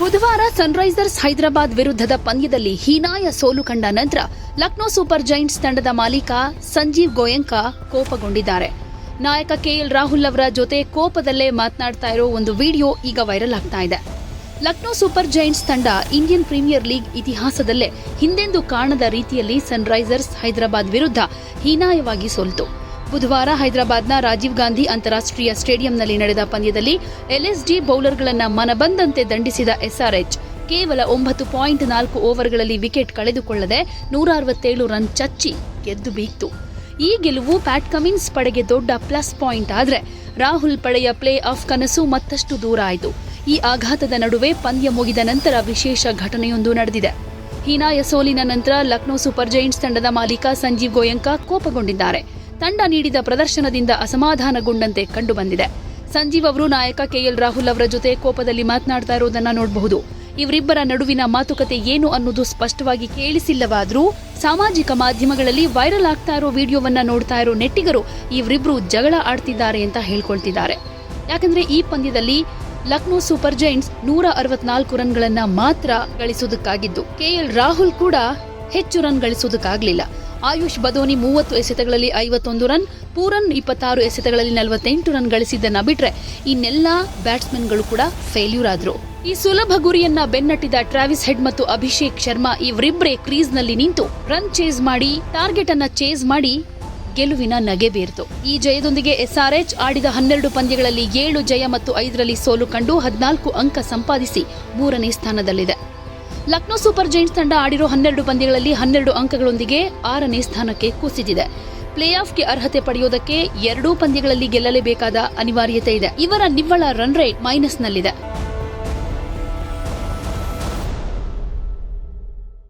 ಬುಧವಾರ ಸನ್ರೈಸರ್ಸ್ ಹೈದರಾಬಾದ್ ವಿರುದ್ಧದ ಪಂದ್ಯದಲ್ಲಿ ಹೀನಾಯ ಸೋಲು ಕಂಡ ನಂತರ ಲಕ್ನೋ ಸೂಪರ್ ಜೈಂಟ್ಸ್ ತಂಡದ ಮಾಲೀಕ ಸಂಜೀವ್ ಗೋಯಂಕ ಕೋಪಗೊಂಡಿದ್ದಾರೆ. ನಾಯಕ ಕೆಎಲ್ ರಾಹುಲ್ ಅವರ ಜೊತೆ ಕೋಪದಲ್ಲೇ ಮಾತನಾಡ್ತಾ ಇರೋ ಒಂದು ವಿಡಿಯೋ ಈಗ ವೈರಲ್ ಆಗ್ತಾ ಇದೆ. ಲಕ್ನೋ ಸೂಪರ್ ಜೈಂಟ್ಸ್ ತಂಡ ಇಂಡಿಯನ್ ಪ್ರೀಮಿಯರ್ ಲೀಗ್ ಇತಿಹಾಸದಲ್ಲೇ ಹಿಂದೆಂದು ಕಾಣದ ರೀತಿಯಲ್ಲಿ ಸನ್ರೈಸರ್ಸ್ ಹೈದರಾಬಾದ್ ವಿರುದ್ಧ ಹೀನಾಯವಾಗಿ ಸೋಲಿತು. ಬುಧವಾರ ಹೈದರಾಬಾದ್ನ ರಾಜೀವ್ ಗಾಂಧಿ ಅಂತಾರಾಷ್ಟ್ರೀಯ ಸ್ಟೇಡಿಯಂನಲ್ಲಿ ನಡೆದ ಪಂದ್ಯದಲ್ಲಿ ಎಲ್ಎಸ್ಡಿ ಬೌಲರ್ಗಳನ್ನು ಮನಬಂದಂತೆ ದಂಡಿಸಿದ ಎಸ್ಆರ್ಎಚ್ ಕೇವಲ ಒಂಬತ್ತು ಪಾಯಿಂಟ್ ನಾಲ್ಕು ಓವರ್ಗಳಲ್ಲಿ ವಿಕೆಟ್ ಕಳೆದುಕೊಳ್ಳದೆ ನೂರ ಅರವತ್ತೇಳು ರನ್ ಚಚ್ಚಿ ಗೆದ್ದು ಬೀತ್ತು ಈ ಗೆಲುವು ಪ್ಯಾಟ್ ಕಮಿನ್ಸ್ ಪಡೆಗೆ ದೊಡ್ಡ ಪ್ಲಸ್ ಪಾಯಿಂಟ್ ಆದರೆ ರಾಹುಲ್ ಪಡೆಯ ಪ್ಲೇ ಆಫ್ ಕನಸು ಮತ್ತಷ್ಟು ದೂರ ಆಯಿತು. ಈ ಆಘಾತದ ನಡುವೆ ಪಂದ್ಯ ಮುಗಿದ ನಂತರ ವಿಶೇಷ ಘಟನೆಯೊಂದು ನಡೆದಿದೆ. ಹೀನಾಯ ಸೋಲಿನ ನಂತರ ಲಕ್ನೋ ಸೂಪರ್ ಜೈಂಟ್ಸ್ ತಂಡದ ಮಾಲೀಕ ಸಂಜೀವ್ ಗೋಯಂಕ ಕೋಪಗೊಂಡಿದ್ದಾರೆ. ತಂಡ ನೀಡಿದ ಪ್ರದರ್ಶನದಿಂದ ಅಸಮಾಧಾನಗೊಂಡಂತೆ ಕಂಡುಬಂದಿದೆ. ಸಂಜೀವ್ ಅವರು ನಾಯಕ ಕೆಎಲ್ ರಾಹುಲ್ ಅವರ ಜೊತೆ ಕೋಪದಲ್ಲಿ ಮಾತನಾಡ್ತಾ ಇರೋದನ್ನ ನೋಡಬಹುದು. ಇವರಿಬ್ಬರ ನಡುವಿನ ಮಾತುಕತೆ ಏನು ಅನ್ನೋದು ಸ್ಪಷ್ಟವಾಗಿ ಕೇಳಿಸಿಲ್ಲವಾದರೂ ಸಾಮಾಜಿಕ ಮಾಧ್ಯಮಗಳಲ್ಲಿ ವೈರಲ್ ಆಗ್ತಾ ಇರೋ ವಿಡಿಯೋವನ್ನ ನೋಡ್ತಾ ಇರೋ ನೆಟ್ಟಿಗರು ಇವರಿಬ್ಬರು ಜಗಳ ಆಡ್ತಿದ್ದಾರೆ ಅಂತ ಹೇಳ್ಕೊಳ್ತಿದ್ದಾರೆ. ಯಾಕಂದ್ರೆ ಈ ಪಂದ್ಯದಲ್ಲಿ ಲಕ್ನೋ ಸೂಪರ್ ಜೈಂಟ್ಸ್ ನೂರ ಅರವತ್ನಾಲ್ಕು ರನ್ಗಳನ್ನ ಮಾತ್ರ ಗಳಿಸುವುದಕ್ಕಾಗಿದ್ದು ಕೆಎಲ್ ರಾಹುಲ್ ಕೂಡ ಹೆಚ್ಚು ರನ್ ಗಳಿಸುವುದಕ್ಕಾಗಲಿಲ್ಲ ಆಯುಷ್ ಬದೋನಿ ಮೂವತ್ತು ಎಸೆತಗಳಲ್ಲಿ ಐವತ್ತೊಂದು ರನ್, ಪೂರನ್ ಇಪ್ಪತ್ತಾರು ಎಸೆತಗಳಲ್ಲಿ ನಲವತ್ತೆಂಟು ರನ್ ಗಳಿಸಿದ್ದನ್ನು ಬಿಟ್ರೆ ಇನ್ನೆಲ್ಲ ಬ್ಯಾಟ್ಸ್ಮನ್ಗಳು ಕೂಡ ಫೇಲ್ಯೂರ್ ಆದ್ರು ಈ ಸುಲಭ ಗುರಿಯನ್ನ ಬೆನ್ನಟ್ಟಿದ ಟ್ರಾವಿಸ್ ಹೆಡ್ ಮತ್ತು ಅಭಿಷೇಕ್ ಶರ್ಮಾ ಇವರಿಬ್ಬರೇ ಕ್ರೀಸ್ನಲ್ಲಿ ನಿಂತು ರನ್ ಚೇಸ್ ಮಾಡಿ, ಟಾರ್ಗೆಟ್ ಅನ್ನ ಚೇಸ್ ಮಾಡಿ ಗೆಲುವಿನ ನಗೆ ಬೀರ್ತು. ಈ ಜಯದೊಂದಿಗೆ ಎಸ್ಆರ್ಎಚ್ ಆಡಿದ ಹನ್ನೆರಡು ಪಂದ್ಯಗಳಲ್ಲಿ ಏಳು ಜಯ ಮತ್ತು ಐದರಲ್ಲಿ ಸೋಲು ಕಂಡು ಹದಿನಾಲ್ಕು ಅಂಕ ಸಂಪಾದಿಸಿ ಮೂರನೇ ಸ್ಥಾನದಲ್ಲಿದೆ. ಲಕ್ನೋ ಸೂಪರ್ ಜೈಂಟ್ಸ್ ತಂಡ ಆಡಿರೋ ಹನ್ನೆರಡು ಪಂದ್ಯಗಳಲ್ಲಿ ಹನ್ನೆರಡು ಅಂಕಗಳೊಂದಿಗೆ ಆರನೇ ಸ್ಥಾನಕ್ಕೆ ಕುಸಿದಿದೆ. ಪ್ಲೇ ಆಫ್ಗೆ ಅರ್ಹತೆ ಪಡೆಯೋದಕ್ಕೆ ಎರಡೂ ಪಂದ್ಯಗಳಲ್ಲಿ ಗೆಲ್ಲಲೇಬೇಕಾದ ಅನಿವಾರ್ಯತೆ ಇದೆ. ಇವರ ನಿವ್ವಳ ರನ್ ರೇಟ್ ಮೈನಸ್ನಲ್ಲಿದೆ.